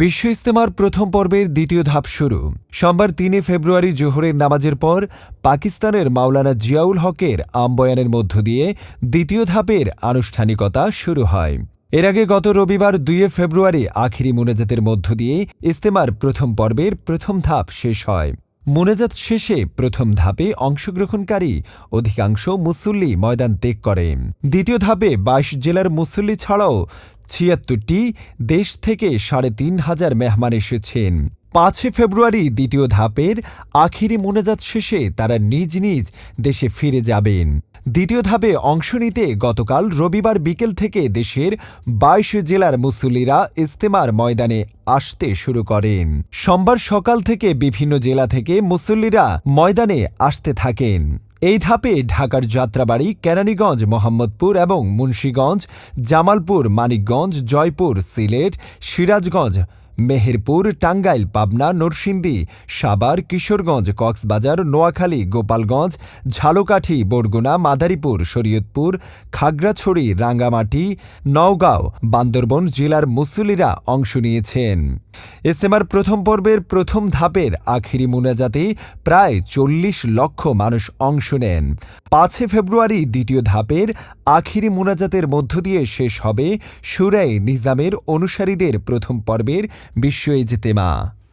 বিশ্ব ইস্তেমার প্রথম পর্বের দ্বিতীয় ধাপ শুরু। সোমবার তিনে ফেব্রুয়ারি জোহরের নামাজের পর পাকিস্তানের মাওলানা জিয়াউল হকের আমবয়ানের মধ্য দিয়ে দ্বিতীয় ধাপের আনুষ্ঠানিকতা শুরু হয়। এর আগে গত রবিবার দুইয়ে ফেব্রুয়ারি আখিরি মুনাজাতের মধ্য দিয়ে ইস্তেমার প্রথম পর্বের প্রথম ধাপ শেষ হয়। মুনাজাত শেষে প্রথম ধাপে অংশগ্রহণকারী অধিকাংশ মুসল্লি ময়দান ত্যাগ করে দ্বিতীয় ধাপে বাইশ জেলার মুসল্লি ছাড়াও ছিয়াত্তরটি দেশ থেকে সাড়ে তিন হাজার মেহমান এসেছেন। পাঁচই ফেব্রুয়ারি দ্বিতীয় ধাপের আখিরি মোনাজাত শেষে তারা নিজ নিজ দেশে ফিরে যাবেন। দ্বিতীয় ধাপে অংশ নিতে গতকাল রবিবার বিকেল থেকে দেশের বাইশ জেলার মুসল্লিরা ইস্তেমার ময়দানে আসতে শুরু করেন। সোমবার সকাল থেকে বিভিন্ন জেলা থেকে মুসল্লিরা ময়দানে আসতে থাকেন। এই ধাপে ঢাকার যাত্রাবাড়ি, কেরানীগঞ্জ, মোহাম্মদপুর এবং মুন্সীগঞ্জ, জামালপুর, মানিকগঞ্জ, জয়পুর, সিলেট, সিরাজগঞ্জ মেহেরপুর, টাঙ্গাইল, পাবনা, নরসিংদী সাবার কিশোরগঞ্জ, কক্সবাজার, নোয়াখালী, গোপালগঞ্জ, ঝালকাঠি, বরগুনা, মাদারীপুর, শরীয়তপুর, খাগড়াছড়ি, রাঙ্গামাটি, নওগাঁও, বান্দরবন জেলার মুসল্লিরা অংশ নিয়েছেন। ইস্তেমার প্রথম পর্বের প্রথম ধাপের আখিরি মুনাজাতে প্রায় চল্লিশ লক্ষ মানুষ অংশ নেন। পাঁচই ফেব্রুয়ারি দ্বিতীয় ধাপের আখিরি মুনাজাতের মধ্য দিয়ে শেষ হবে সুরাই নিজামের অনুসারীদের প্রথম পর্বের বিশ্ব ইজতেমা